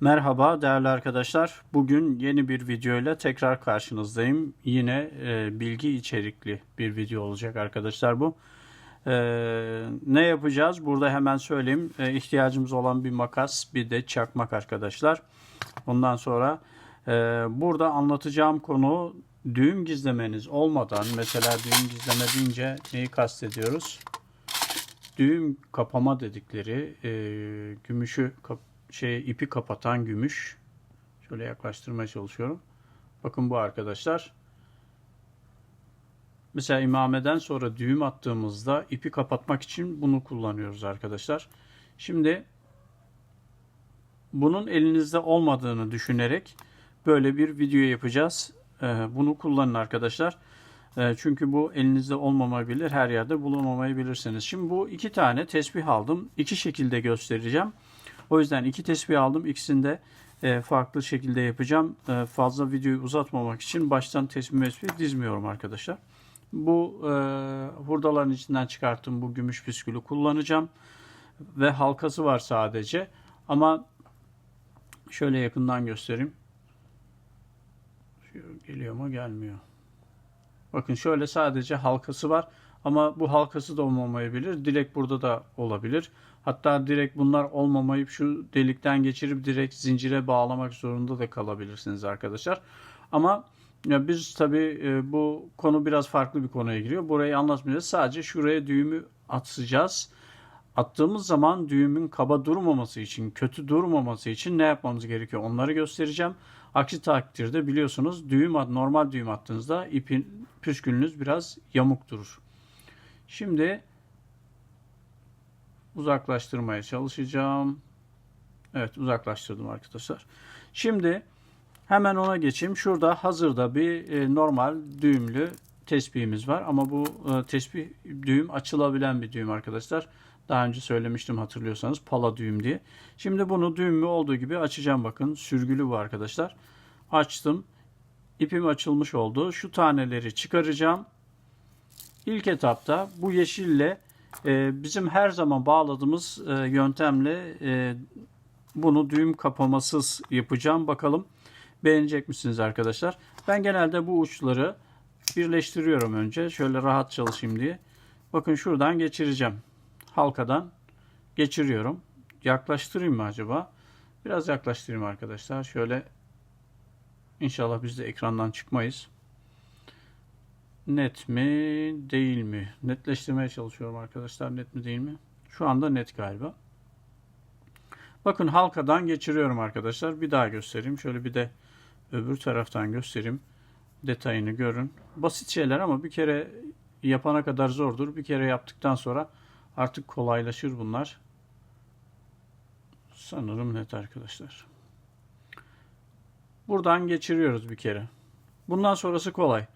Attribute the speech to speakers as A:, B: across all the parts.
A: Merhaba değerli arkadaşlar. Bugün yeni bir video ile tekrar karşınızdayım. Yine e, bilgi içerikli bir video olacak arkadaşlar bu. E, ne yapacağız? Burada hemen söyleyeyim. E, ihtiyacımız olan bir makas, bir de çakmak arkadaşlar. Ondan sonra e, burada anlatacağım konu düğüm gizlemeniz olmadan mesela düğüm gizleme deyince neyi kastediyoruz? Düğüm kapama dedikleri e, gümüşü kap- şey ipi kapatan gümüş. Şöyle yaklaştırmaya çalışıyorum. Bakın bu arkadaşlar. Mesela imameden sonra düğüm attığımızda ipi kapatmak için bunu kullanıyoruz arkadaşlar. Şimdi bunun elinizde olmadığını düşünerek böyle bir video yapacağız. Ee, Bunu kullanın arkadaşlar. Ee, Çünkü bu elinizde olmamayabilir, her yerde bulunmamayabilirsiniz. Şimdi bu iki tane tesbih aldım. İki şekilde göstereceğim. O yüzden iki tesbih aldım. İkisini de e, farklı şekilde yapacağım. E, Fazla videoyu uzatmamak için baştan tesbih mesbih dizmiyorum arkadaşlar. Bu e, hurdaların içinden çıkarttığım bu gümüş püskülü kullanacağım. Ve halkası var sadece. Ama şöyle yakından göstereyim. Geliyor mu gelmiyor. Bakın şöyle sadece halkası var. Ama bu halkası da olmamayabilir. Direkt burada da olabilir. Hatta direkt bunlar olmamayıp şu delikten geçirip direkt zincire bağlamak zorunda da kalabilirsiniz arkadaşlar. Ama ya biz tabii e, bu konu biraz farklı bir konuya giriyor. Burayı anlatmayacağız. Sadece şuraya düğümü atacağız. Attığımız zaman düğümün kaba durmaması için, kötü durmaması için ne yapmamız gerekiyor onları göstereceğim. Aksi takdirde biliyorsunuz düğüm normal düğüm attığınızda ipin püskülünüz biraz yamuk durur. Şimdi uzaklaştırmaya çalışacağım. Evet uzaklaştırdım arkadaşlar. Şimdi hemen ona geçeyim. Şurada hazırda bir e, normal düğümlü tespihimiz var. Ama bu e, tespih düğüm açılabilen bir düğüm arkadaşlar. Daha önce söylemiştim hatırlıyorsanız pala düğüm diye. Şimdi bunu düğümlü olduğu gibi açacağım bakın. Sürgülü bu arkadaşlar. Açtım. İpim açılmış oldu. Şu taneleri çıkaracağım. İlk etapta bu yeşille e, bizim her zaman bağladığımız e, yöntemle e, bunu düğüm kapamasız yapacağım. Bakalım beğenecek misiniz arkadaşlar? Ben genelde bu uçları birleştiriyorum önce. Şöyle rahat çalışayım diye. Bakın şuradan geçireceğim. Halkadan geçiriyorum. Yaklaştırayım mı acaba? Biraz yaklaştırayım arkadaşlar. Şöyle İnşallah biz de ekrandan çıkmayız. Net mi değil mi? Netleştirmeye çalışıyorum arkadaşlar. Net mi değil mi? Şu anda net galiba. Bakın halkadan geçiriyorum arkadaşlar. Bir daha göstereyim. Şöyle bir de öbür taraftan göstereyim. Detayını görün. Basit şeyler ama bir kere yapana kadar zordur. Bir kere yaptıktan sonra artık kolaylaşır bunlar. Sanırım net arkadaşlar. Buradan geçiriyoruz bir kere. Bundan sonrası kolay.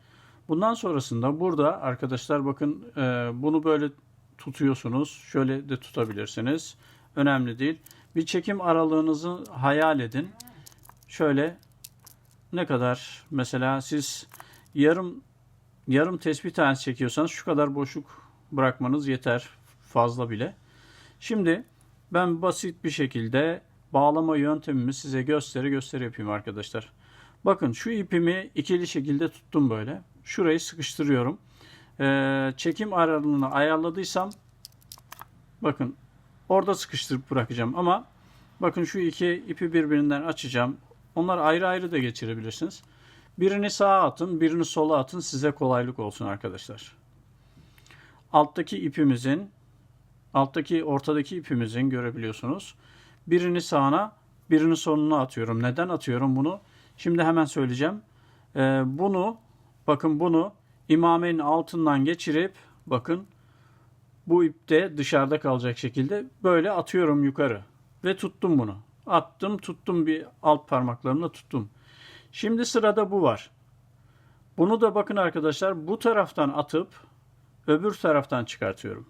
A: Bundan sonrasında burada arkadaşlar bakın e, bunu böyle tutuyorsunuz. Şöyle de tutabilirsiniz. Önemli değil. Bir çekim aralığınızı hayal edin. Şöyle ne kadar mesela siz yarım yarım tespih tanesi çekiyorsanız şu kadar boşluk bırakmanız yeter fazla bile. Şimdi ben basit bir şekilde bağlama yöntemimi size gösteri gösteri yapayım arkadaşlar. Bakın şu ipimi ikili şekilde tuttum böyle. Şurayı sıkıştırıyorum. Ee, çekim aralığını ayarladıysam bakın orada sıkıştırıp bırakacağım ama bakın şu iki ipi birbirinden açacağım. Onları ayrı ayrı da geçirebilirsiniz. Birini sağa atın, birini sola atın. Size kolaylık olsun arkadaşlar. Alttaki ipimizin, alttaki ortadaki ipimizin görebiliyorsunuz. Birini sağına, birini soluna atıyorum. Neden atıyorum bunu? Şimdi hemen söyleyeceğim. Ee, bunu, bakın bunu imamenin altından geçirip, bakın bu ipte dışarıda kalacak şekilde böyle atıyorum yukarı. Ve tuttum bunu. Attım, tuttum bir alt parmaklarımla tuttum. Şimdi sırada bu var. Bunu da bakın arkadaşlar bu taraftan atıp öbür taraftan çıkartıyorum.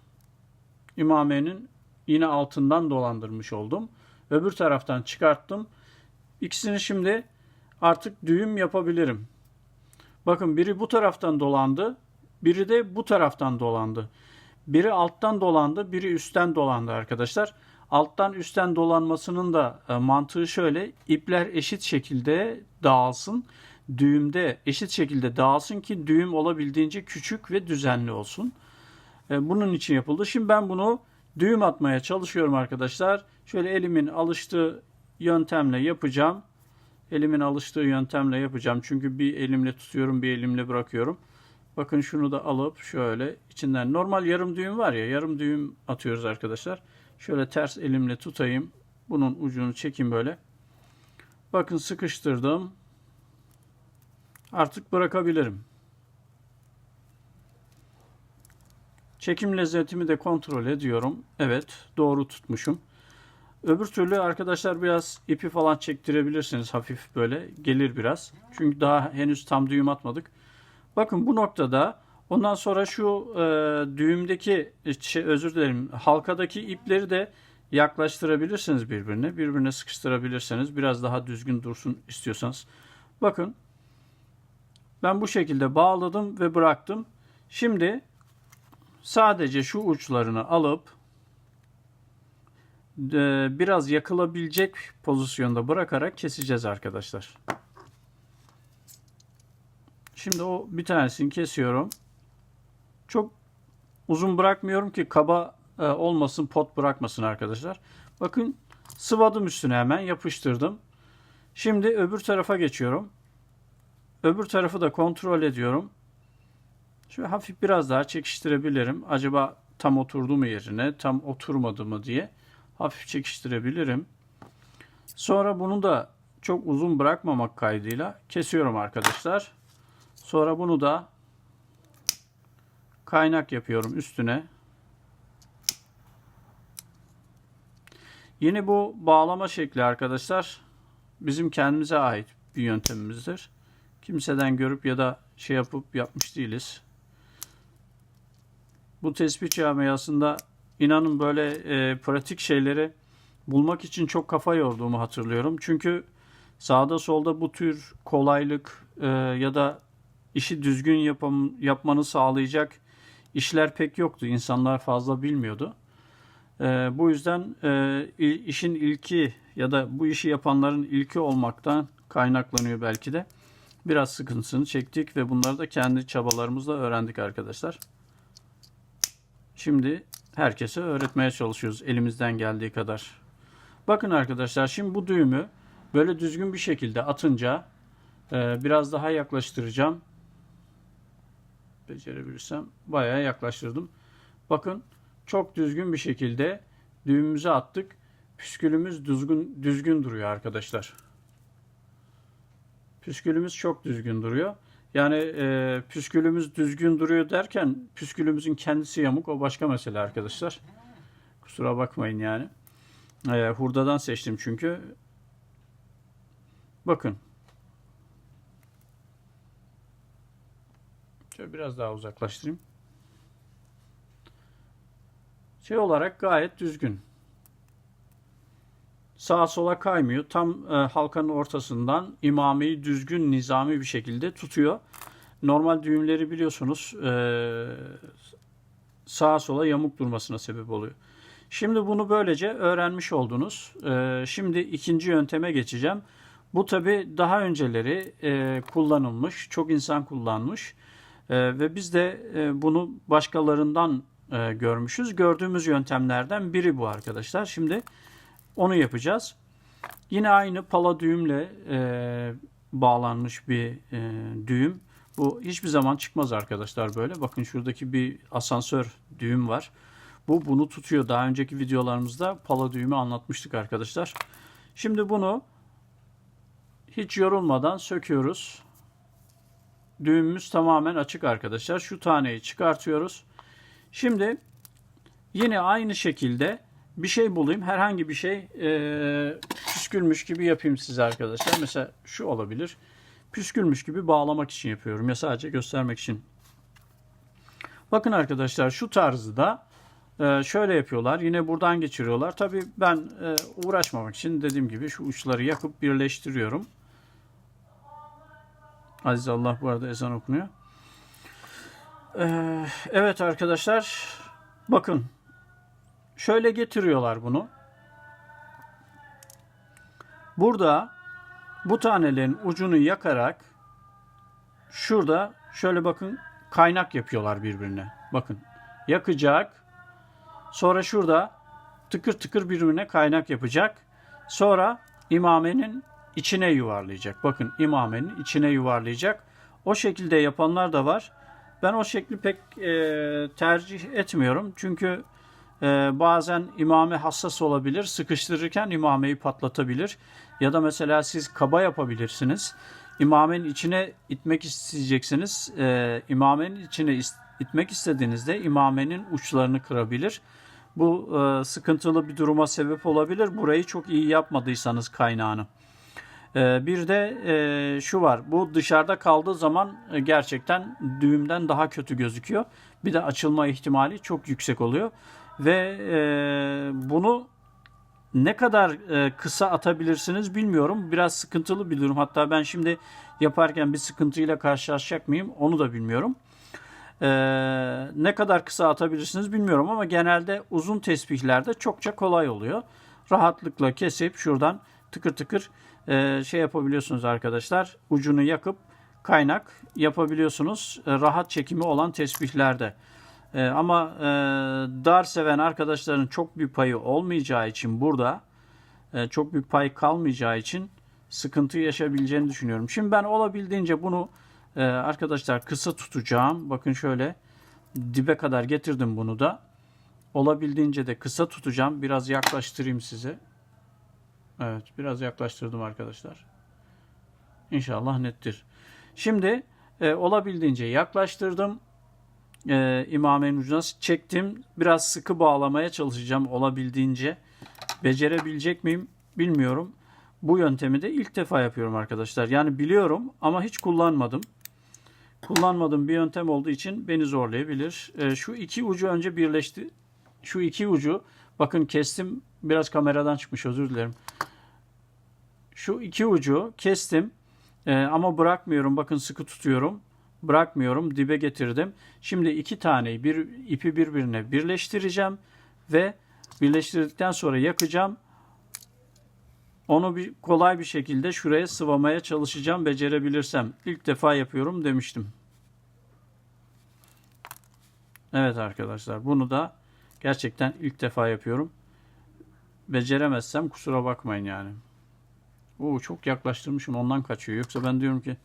A: İmamenin yine altından dolandırmış oldum. Öbür taraftan çıkarttım. İkisini şimdi artık düğüm yapabilirim. Bakın biri bu taraftan dolandı. Biri de bu taraftan dolandı. Biri alttan dolandı, biri üstten dolandı arkadaşlar. Alttan üstten dolanmasının da e, mantığı şöyle. İpler eşit şekilde dağılsın. Düğümde eşit şekilde dağılsın ki düğüm olabildiğince küçük ve düzenli olsun. E, bunun için yapıldı. Şimdi ben bunu düğüm atmaya çalışıyorum arkadaşlar. Şöyle elimin alıştığı yöntemle yapacağım. Elimin alıştığı yöntemle yapacağım. Çünkü bir elimle tutuyorum, bir elimle bırakıyorum. Bakın şunu da alıp şöyle içinden normal yarım düğüm var ya yarım düğüm atıyoruz arkadaşlar. Şöyle ters elimle tutayım. Bunun ucunu çekeyim böyle. Bakın sıkıştırdım. Artık bırakabilirim. Çekim lezzetimi de kontrol ediyorum. Evet doğru tutmuşum. Öbür türlü arkadaşlar biraz ipi falan çektirebilirsiniz hafif böyle gelir biraz. Çünkü daha henüz tam düğüm atmadık. Bakın bu noktada ondan sonra şu e, düğümdeki şey, özür dilerim halkadaki ipleri de yaklaştırabilirsiniz birbirine. Birbirine sıkıştırabilirsiniz. Biraz daha düzgün dursun istiyorsanız. Bakın ben bu şekilde bağladım ve bıraktım. Şimdi sadece şu uçlarını alıp e, biraz yakılabilecek pozisyonda bırakarak keseceğiz arkadaşlar. Şimdi o bir tanesini kesiyorum. Çok uzun bırakmıyorum ki kaba e, olmasın, pot bırakmasın arkadaşlar. Bakın sıvadım üstüne hemen yapıştırdım. Şimdi öbür tarafa geçiyorum. Öbür tarafı da kontrol ediyorum. Şöyle hafif biraz daha çekiştirebilirim. Acaba tam oturdu mu yerine, tam oturmadı mı diye hafif çekiştirebilirim. Sonra bunu da çok uzun bırakmamak kaydıyla kesiyorum arkadaşlar. Sonra bunu da kaynak yapıyorum üstüne. Yine bu bağlama şekli arkadaşlar bizim kendimize ait bir yöntemimizdir. Kimseden görüp ya da şey yapıp yapmış değiliz. Bu tespih camiasında inanın böyle e, pratik şeyleri bulmak için çok kafa yorduğumu hatırlıyorum. Çünkü sağda solda bu tür kolaylık e, ya da işi düzgün yapam, yapmanı sağlayacak işler pek yoktu. İnsanlar fazla bilmiyordu. E, bu yüzden e, işin ilki ya da bu işi yapanların ilki olmaktan kaynaklanıyor belki de. Biraz sıkıntısını çektik ve bunları da kendi çabalarımızla öğrendik arkadaşlar. Şimdi herkese öğretmeye çalışıyoruz elimizden geldiği kadar. Bakın arkadaşlar şimdi bu düğümü böyle düzgün bir şekilde atınca e, biraz daha yaklaştıracağım. Becerebilirsem bayağı yaklaştırdım. Bakın çok düzgün bir şekilde düğümümüzü attık. Püskülümüz düzgün düzgün duruyor arkadaşlar. Püskülümüz çok düzgün duruyor. Yani e, püskülümüz düzgün duruyor derken püskülümüzün kendisi yamuk o başka mesele arkadaşlar. Kusura bakmayın yani. E, hurdadan seçtim çünkü. Bakın. Şöyle biraz daha uzaklaştırayım. Şey olarak gayet düzgün. Sağa sola kaymıyor. Tam e, halkanın ortasından imameyi düzgün, nizami bir şekilde tutuyor. Normal düğümleri biliyorsunuz e, sağa sola yamuk durmasına sebep oluyor. Şimdi bunu böylece öğrenmiş oldunuz. E, şimdi ikinci yönteme geçeceğim. Bu tabi daha önceleri e, kullanılmış, çok insan kullanmış e, ve biz de e, bunu başkalarından e, görmüşüz. Gördüğümüz yöntemlerden biri bu arkadaşlar. Şimdi onu yapacağız. Yine aynı pala düğümle e, bağlanmış bir e, düğüm. Bu hiçbir zaman çıkmaz arkadaşlar böyle. Bakın şuradaki bir asansör düğüm var. Bu bunu tutuyor. Daha önceki videolarımızda pala düğümü anlatmıştık arkadaşlar. Şimdi bunu hiç yorulmadan söküyoruz. Düğümümüz tamamen açık arkadaşlar. Şu taneyi çıkartıyoruz. Şimdi yine aynı şekilde bir şey bulayım. Herhangi bir şey e, püskülmüş gibi yapayım size arkadaşlar. Mesela şu olabilir. Püskülmüş gibi bağlamak için yapıyorum. Ya sadece göstermek için. Bakın arkadaşlar şu tarzı da e, şöyle yapıyorlar. Yine buradan geçiriyorlar. Tabi ben e, uğraşmamak için dediğim gibi şu uçları yakıp birleştiriyorum. Aziz Allah bu arada ezan okunuyor. Ee, evet arkadaşlar bakın şöyle getiriyorlar bunu. Burada bu tanelerin ucunu yakarak şurada şöyle bakın kaynak yapıyorlar birbirine. Bakın yakacak. Sonra şurada tıkır tıkır birbirine kaynak yapacak. Sonra imamenin içine yuvarlayacak. Bakın imamenin içine yuvarlayacak. O şekilde yapanlar da var. Ben o şekli pek e, tercih etmiyorum. Çünkü e, bazen imame hassas olabilir. Sıkıştırırken imameyi patlatabilir. Ya da mesela siz kaba yapabilirsiniz. İmamenin içine itmek isteyeceksiniz. E, içine itmek istediğinizde imamenin uçlarını kırabilir. Bu e, sıkıntılı bir duruma sebep olabilir. Burayı çok iyi yapmadıysanız kaynağını. Ee, Bir de e, şu var. Bu dışarıda kaldığı zaman e, gerçekten düğümden daha kötü gözüküyor. Bir de açılma ihtimali çok yüksek oluyor. Ve e, bunu ne kadar e, kısa atabilirsiniz bilmiyorum. Biraz sıkıntılı bir durum. Hatta ben şimdi yaparken bir sıkıntıyla karşılaşacak mıyım onu da bilmiyorum. Ee, ne kadar kısa atabilirsiniz bilmiyorum ama genelde uzun tesbihlerde çokça kolay oluyor. Rahatlıkla kesip şuradan tıkır tıkır e, şey yapabiliyorsunuz arkadaşlar. Ucunu yakıp kaynak yapabiliyorsunuz. E, rahat çekimi olan tesbihlerde. E, ama e, dar seven arkadaşların çok bir payı olmayacağı için burada e, çok bir pay kalmayacağı için sıkıntı yaşayabileceğini düşünüyorum. Şimdi ben olabildiğince bunu e, arkadaşlar kısa tutacağım. Bakın şöyle dibe kadar getirdim bunu da. Olabildiğince de kısa tutacağım. Biraz yaklaştırayım size. Evet biraz yaklaştırdım arkadaşlar. İnşallah nettir. Şimdi e, olabildiğince yaklaştırdım. E, imamenin ucuna çektim. Biraz sıkı bağlamaya çalışacağım olabildiğince. Becerebilecek miyim bilmiyorum. Bu yöntemi de ilk defa yapıyorum arkadaşlar. Yani biliyorum ama hiç kullanmadım. Kullanmadığım bir yöntem olduğu için beni zorlayabilir. E, şu iki ucu önce birleşti. Şu iki ucu bakın kestim. Biraz kameradan çıkmış özür dilerim. Şu iki ucu kestim. E, ama bırakmıyorum. Bakın sıkı tutuyorum. Bırakmıyorum. Dibe getirdim. Şimdi iki taneyi bir ipi birbirine birleştireceğim ve birleştirdikten sonra yakacağım. Onu bir kolay bir şekilde şuraya sıvamaya çalışacağım becerebilirsem. İlk defa yapıyorum demiştim. Evet arkadaşlar bunu da gerçekten ilk defa yapıyorum. Beceremezsem kusura bakmayın yani. Oo, çok yaklaştırmışım ondan kaçıyor. Yoksa ben diyorum ki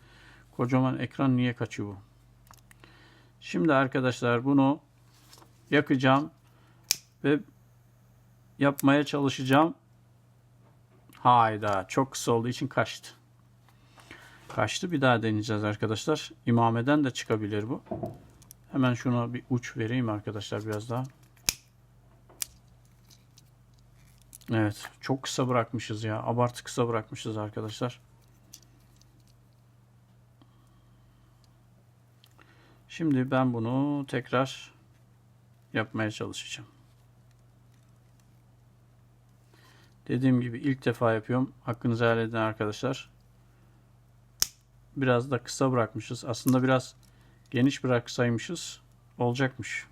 A: kocaman ekran niye kaçıyor bu? Şimdi arkadaşlar bunu yakacağım ve yapmaya çalışacağım. Hayda çok kısa olduğu için kaçtı. Kaçtı bir daha deneyeceğiz arkadaşlar. İmameden de çıkabilir bu. Hemen şuna bir uç vereyim arkadaşlar biraz daha. Evet çok kısa bırakmışız ya. Abartı kısa bırakmışız arkadaşlar. Şimdi ben bunu tekrar yapmaya çalışacağım. Dediğim gibi ilk defa yapıyorum. Hakkınızı helal edin arkadaşlar. Biraz da kısa bırakmışız. Aslında biraz geniş bıraksaymışız olacakmış.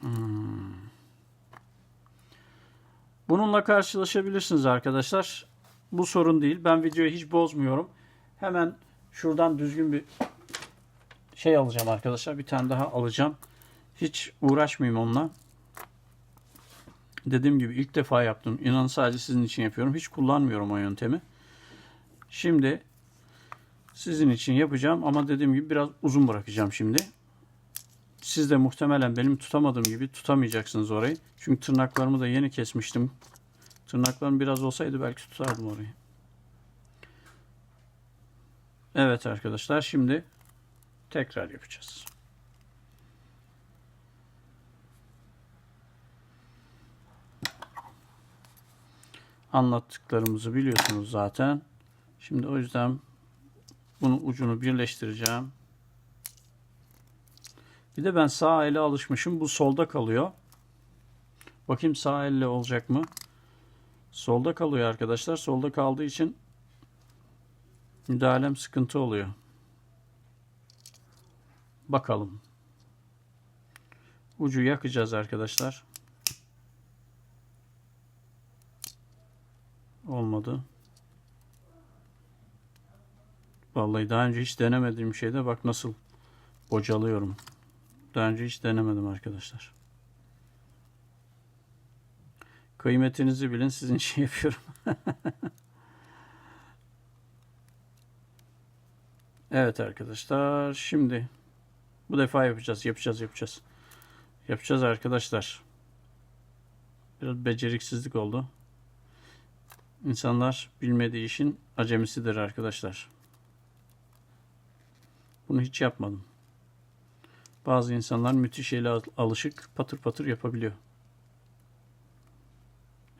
A: Hmm. Bununla karşılaşabilirsiniz arkadaşlar. Bu sorun değil. Ben videoyu hiç bozmuyorum. Hemen şuradan düzgün bir şey alacağım arkadaşlar. Bir tane daha alacağım. Hiç uğraşmayayım onunla. Dediğim gibi ilk defa yaptım. İnanın sadece sizin için yapıyorum. Hiç kullanmıyorum o yöntemi. Şimdi sizin için yapacağım ama dediğim gibi biraz uzun bırakacağım şimdi. Siz de muhtemelen benim tutamadığım gibi tutamayacaksınız orayı. Çünkü tırnaklarımı da yeni kesmiştim. Tırnaklarım biraz olsaydı belki tutardım orayı. Evet arkadaşlar şimdi tekrar yapacağız. Anlattıklarımızı biliyorsunuz zaten. Şimdi o yüzden bunun ucunu birleştireceğim. Bir de ben sağ ele alışmışım. Bu solda kalıyor. Bakayım sağ elle olacak mı? Solda kalıyor arkadaşlar. Solda kaldığı için müdahalem sıkıntı oluyor. Bakalım. Ucu yakacağız arkadaşlar. Olmadı. Vallahi daha önce hiç denemediğim şeyde bak nasıl bocalıyorum. Daha önce hiç denemedim arkadaşlar. Kıymetinizi bilin sizin için yapıyorum. Evet arkadaşlar şimdi bu defa yapacağız yapacağız yapacağız. Yapacağız arkadaşlar. Biraz beceriksizlik oldu. İnsanlar bilmediği işin acemisidir arkadaşlar. Bunu hiç yapmadım. Bazı insanlar müthiş ele alışık patır patır yapabiliyor.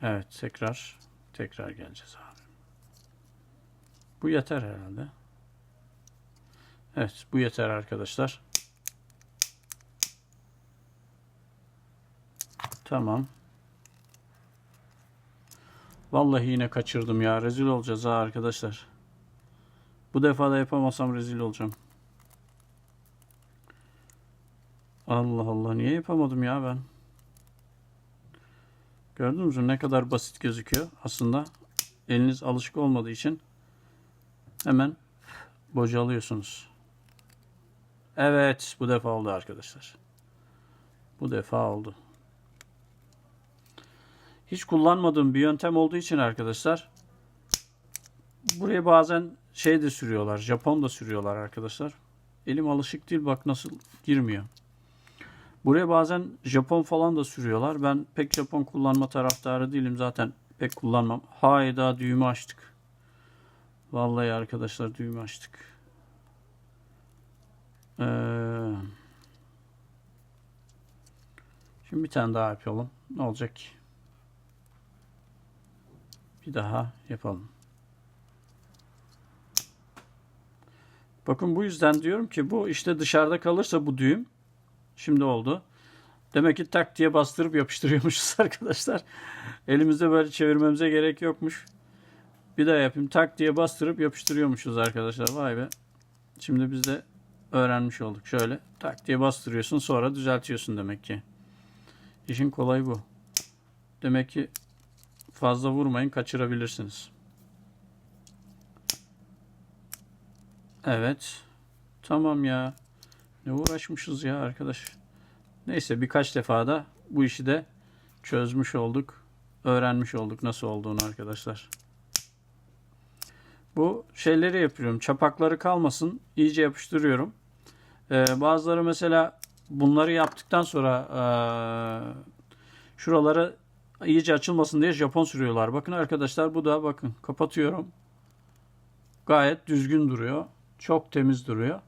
A: Evet tekrar tekrar geleceğiz abi. Bu yeter herhalde. Evet bu yeter arkadaşlar. Tamam. Vallahi yine kaçırdım ya. Rezil olacağız ha arkadaşlar. Bu defa da yapamasam rezil olacağım. Allah Allah niye yapamadım ya ben? Gördünüz mü ne kadar basit gözüküyor. Aslında eliniz alışık olmadığı için hemen bocalıyorsunuz. Evet bu defa oldu arkadaşlar. Bu defa oldu. Hiç kullanmadığım bir yöntem olduğu için arkadaşlar buraya bazen şey de sürüyorlar. Japon da sürüyorlar arkadaşlar. Elim alışık değil bak nasıl girmiyor. Buraya bazen Japon falan da sürüyorlar. Ben pek Japon kullanma taraftarı değilim. Zaten pek kullanmam. Hayda düğümü açtık. Vallahi arkadaşlar düğümü açtık. Ee, şimdi bir tane daha yapalım. Ne olacak ki? Bir daha yapalım. Bakın bu yüzden diyorum ki bu işte dışarıda kalırsa bu düğüm Şimdi oldu. Demek ki tak diye bastırıp yapıştırıyormuşuz arkadaşlar. Elimizde böyle çevirmemize gerek yokmuş. Bir daha yapayım. Tak diye bastırıp yapıştırıyormuşuz arkadaşlar. Vay be. Şimdi biz de öğrenmiş olduk. Şöyle tak diye bastırıyorsun sonra düzeltiyorsun demek ki. İşin kolayı bu. Demek ki fazla vurmayın kaçırabilirsiniz. Evet. Tamam ya. Ne uğraşmışız ya arkadaş. Neyse birkaç defa da bu işi de çözmüş olduk. Öğrenmiş olduk nasıl olduğunu arkadaşlar. Bu şeyleri yapıyorum. Çapakları kalmasın. iyice yapıştırıyorum. Ee, bazıları mesela bunları yaptıktan sonra ee, şuraları iyice açılmasın diye Japon sürüyorlar. Bakın arkadaşlar bu da bakın kapatıyorum. Gayet düzgün duruyor. Çok temiz duruyor.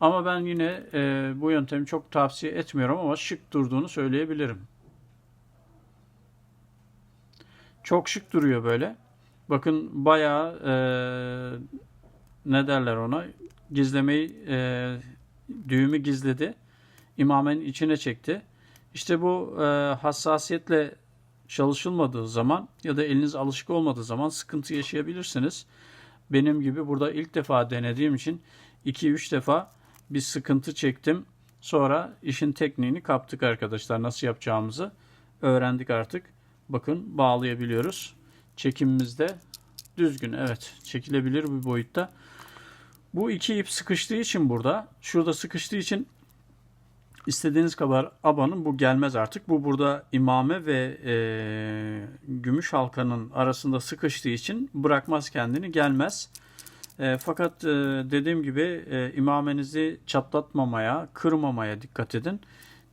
A: Ama ben yine e, bu yöntemi çok tavsiye etmiyorum ama şık durduğunu söyleyebilirim. Çok şık duruyor böyle. Bakın bayağı e, ne derler ona gizlemeyi e, düğümü gizledi. İmamen içine çekti. İşte bu e, hassasiyetle çalışılmadığı zaman ya da eliniz alışık olmadığı zaman sıkıntı yaşayabilirsiniz. Benim gibi burada ilk defa denediğim için 2-3 defa bir sıkıntı çektim. Sonra işin tekniğini kaptık arkadaşlar. Nasıl yapacağımızı öğrendik artık. Bakın bağlayabiliyoruz. Çekimimizde düzgün evet çekilebilir bir boyutta. Bu iki ip sıkıştığı için burada şurada sıkıştığı için istediğiniz kadar abanın bu gelmez artık. Bu burada imame ve e, gümüş halkanın arasında sıkıştığı için bırakmaz kendini gelmez. E, fakat e, dediğim gibi e, imamenizi çatlatmamaya, kırmamaya dikkat edin.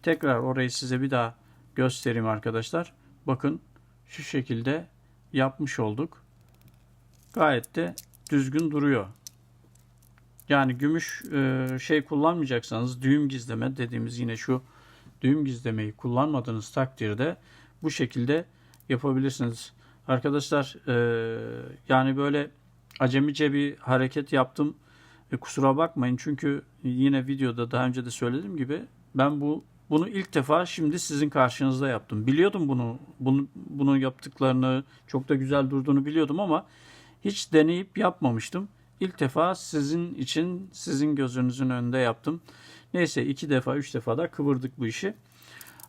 A: Tekrar orayı size bir daha göstereyim arkadaşlar. Bakın şu şekilde yapmış olduk. Gayet de düzgün duruyor. Yani gümüş e, şey kullanmayacaksanız düğüm gizleme dediğimiz yine şu düğüm gizlemeyi kullanmadığınız takdirde bu şekilde yapabilirsiniz. Arkadaşlar e, yani böyle acemice bir hareket yaptım. E, kusura bakmayın çünkü yine videoda daha önce de söylediğim gibi ben bu bunu ilk defa şimdi sizin karşınızda yaptım. Biliyordum bunu, bunu bunu yaptıklarını, çok da güzel durduğunu biliyordum ama hiç deneyip yapmamıştım. İlk defa sizin için, sizin gözünüzün önünde yaptım. Neyse iki defa, üç defa da kıvırdık bu işi.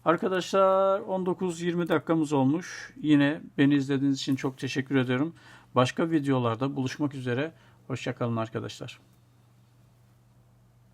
A: Arkadaşlar 19-20 dakikamız olmuş. Yine beni izlediğiniz için çok teşekkür ediyorum. Başka videolarda buluşmak üzere. Hoşçakalın arkadaşlar.